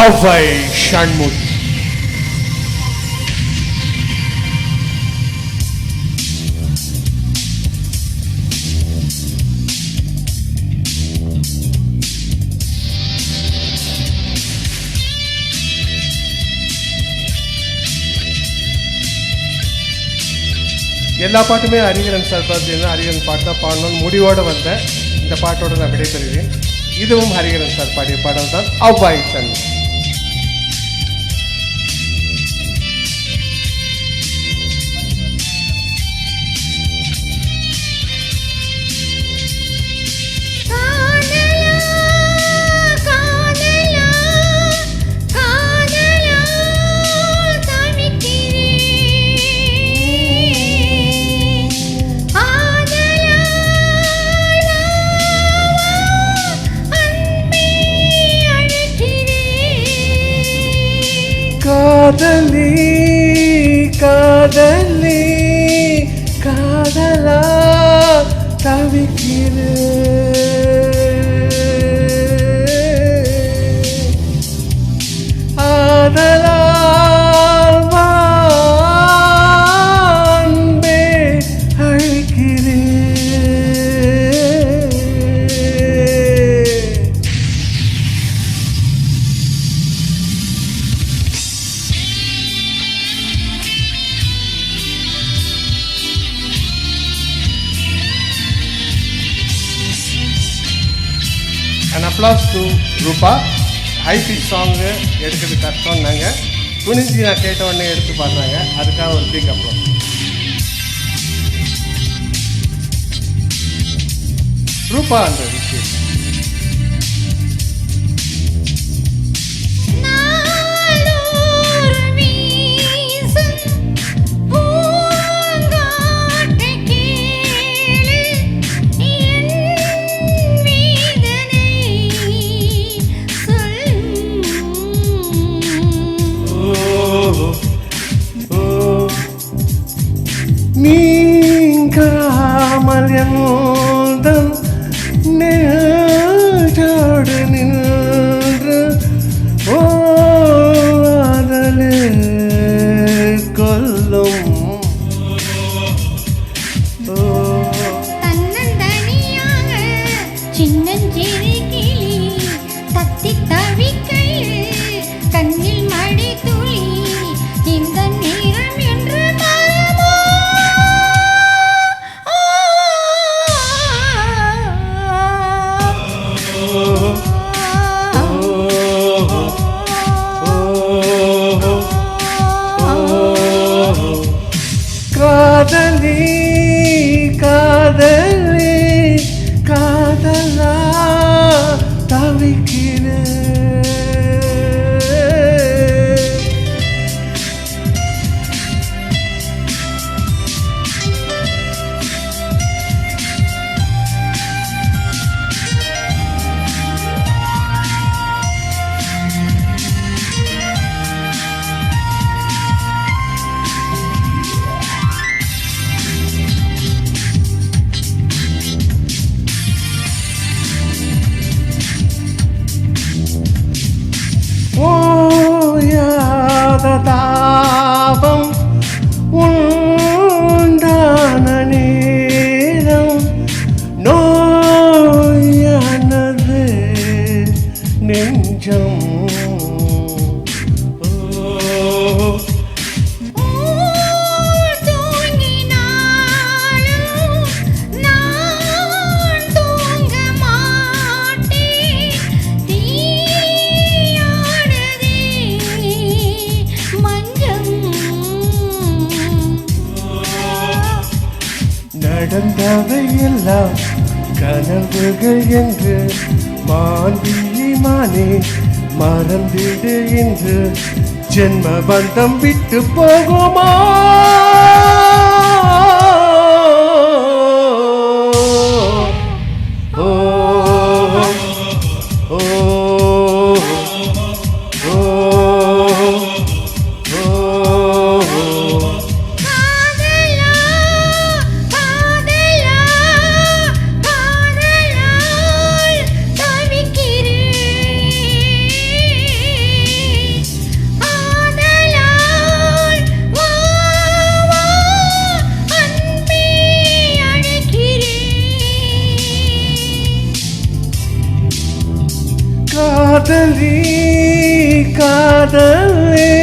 அவை ஷண்முகி எல்லா பாட்டுமே ஹரிகரன் சார் பார்த்தீங்கன்னா ஹரிகரன் பாட்டு தான் பாடணும்னு முடிவோடு வந்தேன் இந்த பாட்டோட நான் விடைபெறுவேன் இதுவும் ஹரிகரன் சார் பாடிய பாடல் தான் அவ்வாய் சன் காதலி காதலி காதலா ப்ளஸ் டூ ரூபா ஹைபிட் சாங்கு எடுக்கிறது கஷ்டம்னாங்க துணிஞ்சு நான் கேட்ட உடனே எடுத்து பார்த்தாங்க அதுக்காக ஒரு பீக் அப்ளாஸ் ரூபா அந்த விஷயம். ngôi நடந்தவை எல்லாம் கனவுகள் என்று மாந்தி மானே மறந்திடு என்று ஜென்ம பந்தம் விட்டு போகுமா? காதலி காதலே காதலா